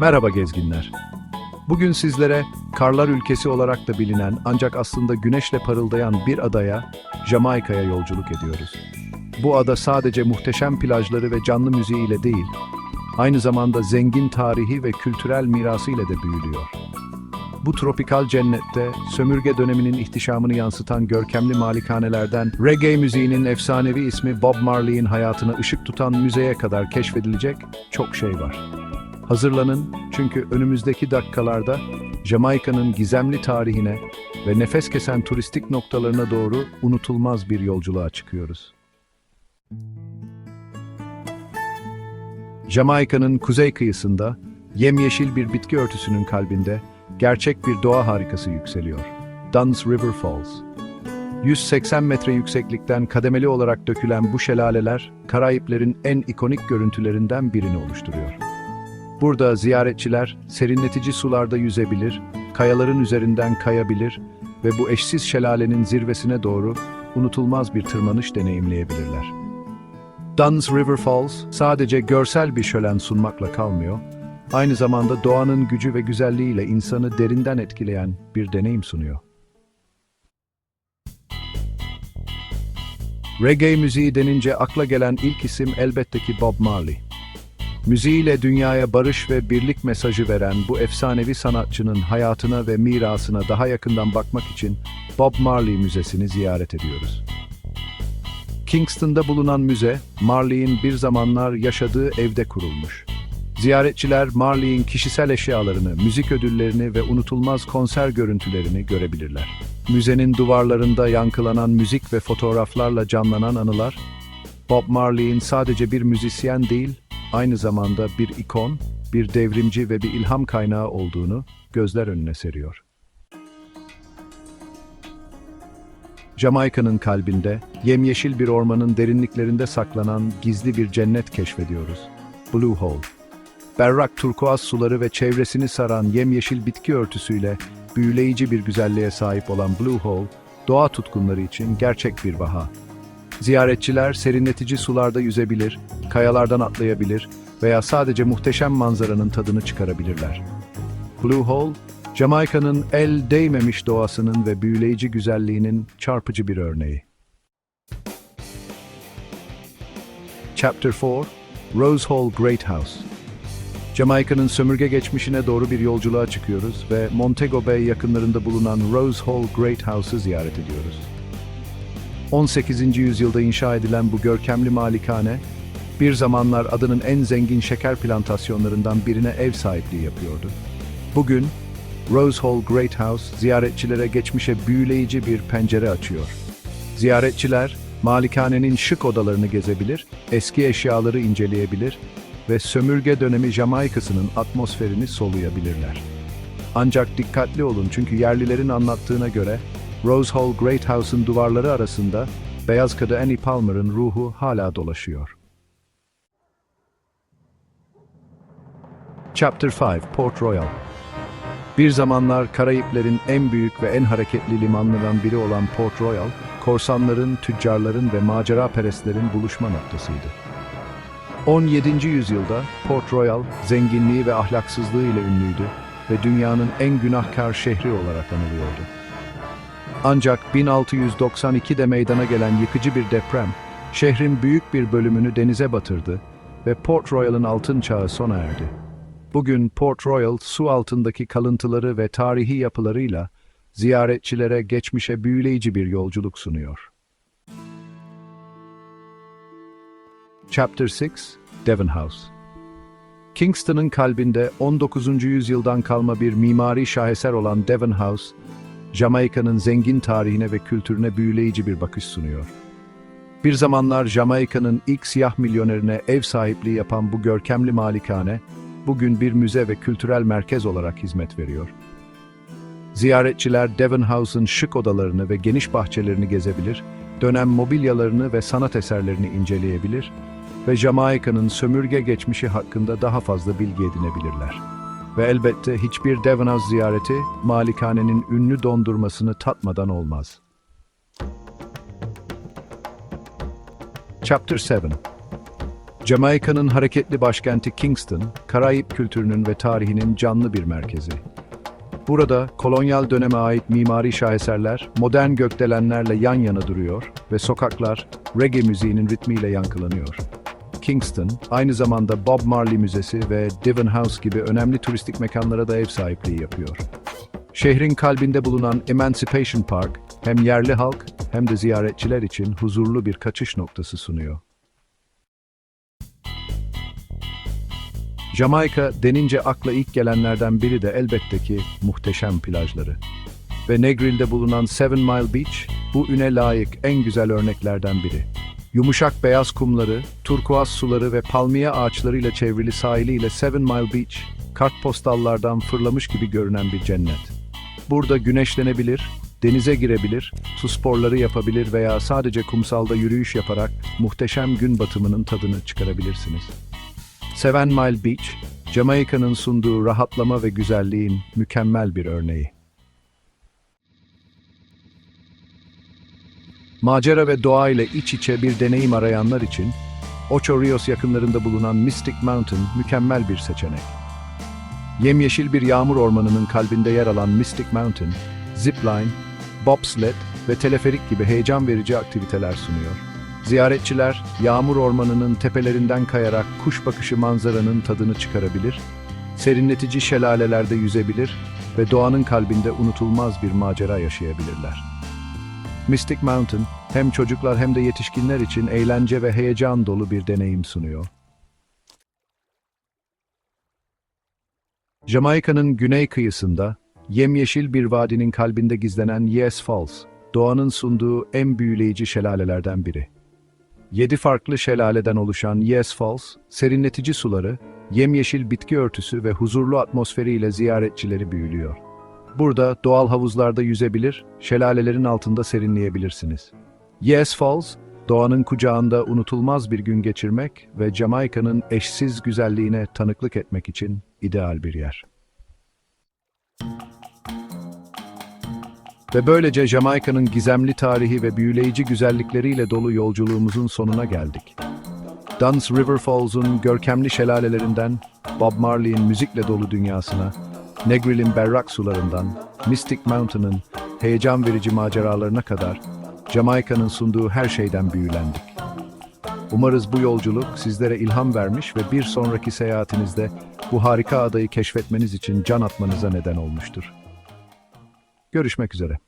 Merhaba gezginler. Bugün sizlere karlar ülkesi olarak da bilinen ancak aslında güneşle parıldayan bir adaya, Jamaika'ya yolculuk ediyoruz. Bu ada sadece muhteşem plajları ve canlı müziğiyle değil, aynı zamanda zengin tarihi ve kültürel mirası ile de büyülüyor. Bu tropikal cennette sömürge döneminin ihtişamını yansıtan görkemli malikanelerden reggae müziğinin efsanevi ismi Bob Marley'in hayatına ışık tutan müzeye kadar keşfedilecek çok şey var. Hazırlanın çünkü önümüzdeki dakikalarda Jamaika'nın gizemli tarihine ve nefes kesen turistik noktalarına doğru unutulmaz bir yolculuğa çıkıyoruz. Jamaika'nın kuzey kıyısında, yemyeşil bir bitki örtüsünün kalbinde gerçek bir doğa harikası yükseliyor. Duns River Falls. 180 metre yükseklikten kademeli olarak dökülen bu şelaleler, Karayiplerin en ikonik görüntülerinden birini oluşturuyor. Burada ziyaretçiler serinletici sularda yüzebilir, kayaların üzerinden kayabilir ve bu eşsiz şelalenin zirvesine doğru unutulmaz bir tırmanış deneyimleyebilirler. Duns River Falls sadece görsel bir şölen sunmakla kalmıyor, aynı zamanda doğanın gücü ve güzelliğiyle insanı derinden etkileyen bir deneyim sunuyor. Reggae müziği denince akla gelen ilk isim elbette ki Bob Marley. Müziğiyle dünyaya barış ve birlik mesajı veren bu efsanevi sanatçının hayatına ve mirasına daha yakından bakmak için Bob Marley Müzesi'ni ziyaret ediyoruz. Kingston'da bulunan müze, Marley'in bir zamanlar yaşadığı evde kurulmuş. Ziyaretçiler Marley'in kişisel eşyalarını, müzik ödüllerini ve unutulmaz konser görüntülerini görebilirler. Müzenin duvarlarında yankılanan müzik ve fotoğraflarla canlanan anılar, Bob Marley'in sadece bir müzisyen değil, aynı zamanda bir ikon, bir devrimci ve bir ilham kaynağı olduğunu gözler önüne seriyor. Jamaika'nın kalbinde, yemyeşil bir ormanın derinliklerinde saklanan gizli bir cennet keşfediyoruz. Blue Hole. Berrak turkuaz suları ve çevresini saran yemyeşil bitki örtüsüyle büyüleyici bir güzelliğe sahip olan Blue Hole, doğa tutkunları için gerçek bir vaha. Ziyaretçiler serinletici sularda yüzebilir, kayalardan atlayabilir veya sadece muhteşem manzaranın tadını çıkarabilirler. Blue Hole, Jamaika'nın el değmemiş doğasının ve büyüleyici güzelliğinin çarpıcı bir örneği. Chapter 4 Rose Hall Great House Jamaika'nın sömürge geçmişine doğru bir yolculuğa çıkıyoruz ve Montego Bay yakınlarında bulunan Rose Hall Great House'ı ziyaret ediyoruz. 18. yüzyılda inşa edilen bu görkemli malikane, bir zamanlar adının en zengin şeker plantasyonlarından birine ev sahipliği yapıyordu. Bugün, Rose Hall Great House ziyaretçilere geçmişe büyüleyici bir pencere açıyor. Ziyaretçiler, malikanenin şık odalarını gezebilir, eski eşyaları inceleyebilir ve sömürge dönemi Jamaika'sının atmosferini soluyabilirler. Ancak dikkatli olun çünkü yerlilerin anlattığına göre Rose Hall Great House'un duvarları arasında beyaz kadı Annie Palmer'ın ruhu hala dolaşıyor. Chapter 5 Port Royal Bir zamanlar Karayiplerin en büyük ve en hareketli limanlarından biri olan Port Royal, korsanların, tüccarların ve macera perestlerin buluşma noktasıydı. 17. yüzyılda Port Royal zenginliği ve ahlaksızlığı ile ünlüydü ve dünyanın en günahkar şehri olarak anılıyordu. Ancak 1692'de meydana gelen yıkıcı bir deprem, şehrin büyük bir bölümünü denize batırdı ve Port Royal'ın altın çağı sona erdi. Bugün Port Royal su altındaki kalıntıları ve tarihi yapılarıyla ziyaretçilere geçmişe büyüleyici bir yolculuk sunuyor. Chapter 6 Devon House Kingston'ın kalbinde 19. yüzyıldan kalma bir mimari şaheser olan Devon House, Jamaika'nın zengin tarihine ve kültürüne büyüleyici bir bakış sunuyor. Bir zamanlar Jamaika'nın ilk siyah milyonerine ev sahipliği yapan bu görkemli malikane, bugün bir müze ve kültürel merkez olarak hizmet veriyor. Ziyaretçiler Devon House'un şık odalarını ve geniş bahçelerini gezebilir, dönem mobilyalarını ve sanat eserlerini inceleyebilir ve Jamaika'nın sömürge geçmişi hakkında daha fazla bilgi edinebilirler. Ve elbette hiçbir House ziyareti malikanenin ünlü dondurmasını tatmadan olmaz. Chapter 7 Jamaika'nın hareketli başkenti Kingston, Karayip kültürünün ve tarihinin canlı bir merkezi. Burada kolonyal döneme ait mimari şaheserler modern gökdelenlerle yan yana duruyor ve sokaklar reggae müziğinin ritmiyle yankılanıyor. Kingston, aynı zamanda Bob Marley Müzesi ve Devon House gibi önemli turistik mekanlara da ev sahipliği yapıyor. Şehrin kalbinde bulunan Emancipation Park, hem yerli halk hem de ziyaretçiler için huzurlu bir kaçış noktası sunuyor. Jamaika denince akla ilk gelenlerden biri de elbette ki muhteşem plajları. Ve Negril'de bulunan Seven Mile Beach, bu üne layık en güzel örneklerden biri. Yumuşak beyaz kumları, turkuaz suları ve palmiye ağaçlarıyla çevrili sahiliyle Seven Mile Beach, kartpostallardan fırlamış gibi görünen bir cennet. Burada güneşlenebilir, denize girebilir, su sporları yapabilir veya sadece kumsalda yürüyüş yaparak muhteşem gün batımının tadını çıkarabilirsiniz. Seven Mile Beach, Jamaika'nın sunduğu rahatlama ve güzelliğin mükemmel bir örneği. Macera ve doğa ile iç içe bir deneyim arayanlar için, Ocho Rios yakınlarında bulunan Mystic Mountain mükemmel bir seçenek. Yemyeşil bir yağmur ormanının kalbinde yer alan Mystic Mountain, zipline, bobsled ve teleferik gibi heyecan verici aktiviteler sunuyor. Ziyaretçiler, yağmur ormanının tepelerinden kayarak kuş bakışı manzaranın tadını çıkarabilir, serinletici şelalelerde yüzebilir ve doğanın kalbinde unutulmaz bir macera yaşayabilirler. Mystic Mountain, hem çocuklar hem de yetişkinler için eğlence ve heyecan dolu bir deneyim sunuyor. Jamaika'nın güney kıyısında, yemyeşil bir vadinin kalbinde gizlenen Yes Falls, doğanın sunduğu en büyüleyici şelalelerden biri. Yedi farklı şelaleden oluşan Yes Falls, serinletici suları, yemyeşil bitki örtüsü ve huzurlu atmosferiyle ziyaretçileri büyülüyor. Burada doğal havuzlarda yüzebilir, şelalelerin altında serinleyebilirsiniz. Yes Falls, doğanın kucağında unutulmaz bir gün geçirmek ve Jamaika'nın eşsiz güzelliğine tanıklık etmek için ideal bir yer. Ve böylece Jamaika'nın gizemli tarihi ve büyüleyici güzellikleriyle dolu yolculuğumuzun sonuna geldik. Duns River Falls'un görkemli şelalelerinden Bob Marley'in müzikle dolu dünyasına, Negril'in berrak sularından Mystic Mountain'ın heyecan verici maceralarına kadar Jamaika'nın sunduğu her şeyden büyülendik. Umarız bu yolculuk sizlere ilham vermiş ve bir sonraki seyahatinizde bu harika adayı keşfetmeniz için can atmanıza neden olmuştur. Görüşmek üzere.